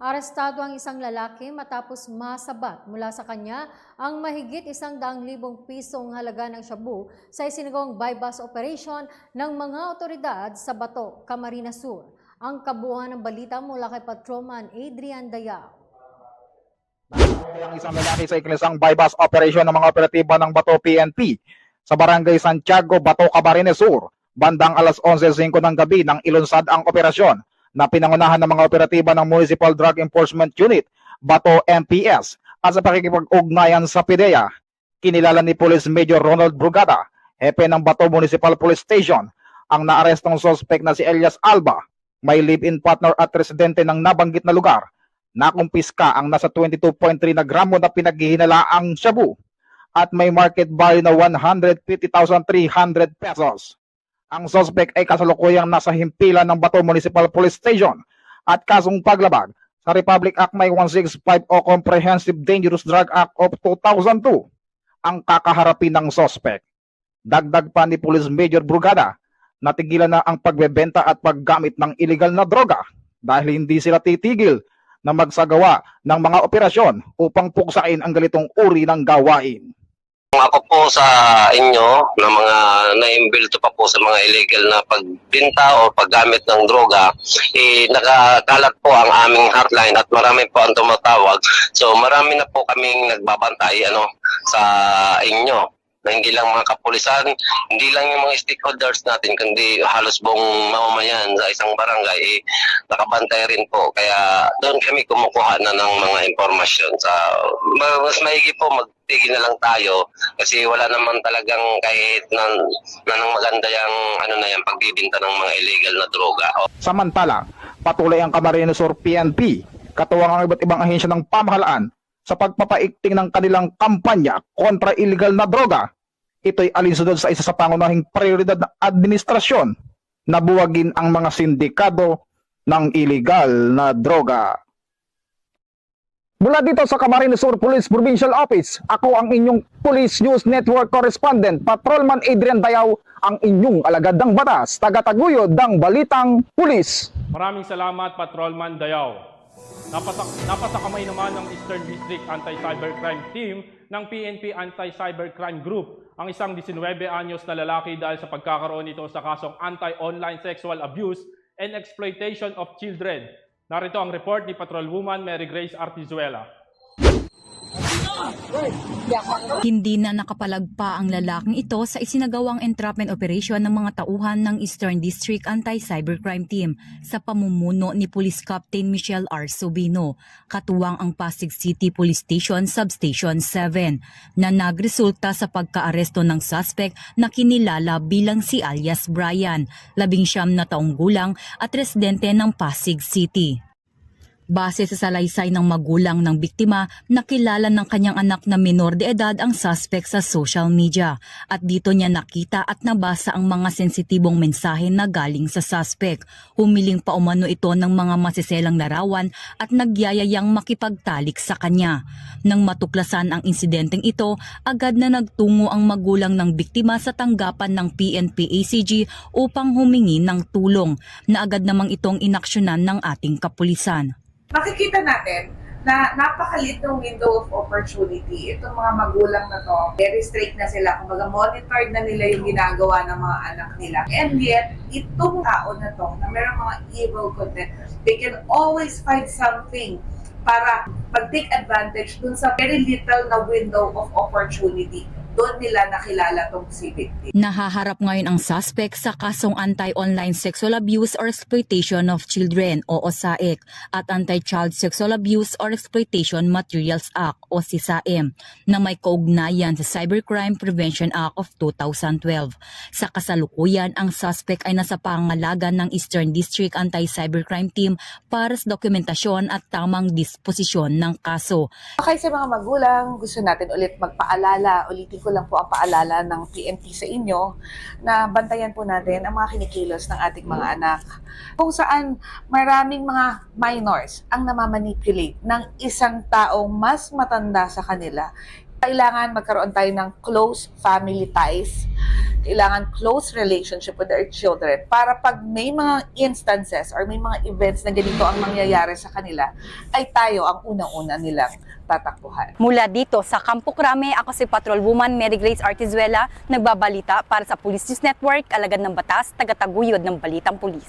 Arestado ang isang lalaki matapos masabat mula sa kanya ang mahigit isang daang libong pisong halaga ng shabu sa isinagawang bypass operation ng mga otoridad sa Bato, Camarines Sur. Ang kabuuan ng balita mula kay Patrolman Adrian Dayao. ang isang lalaki sa ikilisang bypass operation ng mga operatiba ng Bato PNP sa barangay Santiago, Bato, Camarines Sur. Bandang alas 11.05 ng gabi nang ilunsad ang operasyon na pinangunahan ng mga operatiba ng Municipal Drug Enforcement Unit, Bato MPS, at sa pakikipag-ugnayan sa PIDEA. Kinilala ni Police Major Ronald Brugada, hepe ng Bato Municipal Police Station, ang naarestong suspect na si Elias Alba, may live-in partner at residente ng nabanggit na lugar nakumpiska ang nasa 22.3 na gramo na pinaghihinalaang shabu at may market value na 150,300 pesos. Ang suspect ay kasalukuyang nasa himpilan ng Bato Municipal Police Station at kasong paglabag sa Republic Act May 165 o Comprehensive Dangerous Drug Act of 2002 ang kakaharapin ng suspect. Dagdag pa ni Police Major Brugada, natigilan na ang pagbebenta at paggamit ng illegal na droga dahil hindi sila titigil na magsagawa ng mga operasyon upang puksain ang ganitong uri ng gawain. Ako po sa inyo na mga na-imbilto pa po sa mga illegal na pagbinta o paggamit ng droga, eh, nakakalat po ang aming hotline at marami po ang tumatawag. So marami na po kaming nagbabantay ano, sa inyo na hindi lang mga kapulisan, hindi lang yung mga stakeholders natin, kundi halos buong mamamayan sa isang barangay, eh, nakabantay rin po. Kaya doon kami kumukuha na ng mga impormasyon. Sa, ma- mas maigi po, magtigil na lang tayo kasi wala naman talagang kahit na, na nang maganda yung ano na yan, pagbibinta ng mga illegal na droga. O, Samantala, patuloy ang Camarines Sur PNP, katuwang ang iba't ibang ahensya ng pamahalaan sa pagpapaikting ng kanilang kampanya kontra illegal na droga. Ito'y alinsunod sa isa sa pangunahing prioridad ng administrasyon na buwagin ang mga sindikado ng illegal na droga. Mula dito sa Camarines Sur Police Provincial Office, ako ang inyong Police News Network Correspondent, Patrolman Adrian Dayaw, ang inyong alagad ng batas, tagataguyod ng Balitang Pulis. Maraming salamat, Patrolman Dayaw. Napasa, napasakamay naman ng Eastern District Anti-Cybercrime Team ng PNP Anti-Cybercrime Group ang isang 19 anyos na lalaki dahil sa pagkakaroon nito sa kasong anti-online sexual abuse and exploitation of children. Narito ang report ni Patrolwoman Mary Grace Artizuela. Hindi na nakapalagpa ang lalaking ito sa isinagawang entrapment operation ng mga tauhan ng Eastern District Anti-Cybercrime Team sa pamumuno ni Police Captain Michelle R. Subino, katuwang ang Pasig City Police Station Substation 7, na nagresulta sa pagkaaresto ng suspect na kinilala bilang si alias Brian, labing siyam na taong gulang at residente ng Pasig City. Base sa salaysay ng magulang ng biktima, nakilala ng kanyang anak na minor de edad ang suspect sa social media at dito niya nakita at nabasa ang mga sensitibong mensahe na galing sa suspect. Humiling pa umano ito ng mga masiselang larawan at nagyayayang makipagtalik sa kanya. Nang matuklasan ang insidenteng ito, agad na nagtungo ang magulang ng biktima sa tanggapan ng PNP-ACG upang humingi ng tulong na agad namang itong inaksyonan ng ating kapulisan. Makikita natin na napakalit ng window of opportunity. Itong mga magulang na to, very strict na sila. Kumbaga, monitored na nila yung ginagawa ng mga anak nila. And yet, itong tao na to, na merong mga evil content, they can always find something para mag-take advantage dun sa very little na window of opportunity. Doon nila nakilala tong si victim. Nahaharap ngayon ang suspect sa kasong Anti-Online Sexual Abuse or Exploitation of Children o OSAIC at Anti-Child Sexual Abuse or Exploitation Materials Act o SISAM na may kaugnayan sa Cybercrime Prevention Act of 2012. Sa kasalukuyan, ang suspect ay nasa pangalagan ng Eastern District Anti-Cybercrime Team para sa dokumentasyon at tamang disposisyon ng kaso. Okay sa mga magulang, gusto natin ulit magpaalala, ulitin ko lang po ang paalala ng PNP sa inyo na bantayan po natin ang mga kinikilos ng ating mga anak. Kung saan maraming mga minors ang namamanipulate ng isang taong mas matanda sa kanila Kailangan magkaroon tayo ng close family ties. Kailangan close relationship with their children para pag may mga instances or may mga events na ganito ang mangyayari sa kanila, ay tayo ang unang-una nilang tatakbuhan. Mula dito sa Campo Crame, ako si Patrolwoman Mary Grace Artizuela, nagbabalita para sa Police News Network, alagad ng batas, tagataguyod ng Balitang Pulis.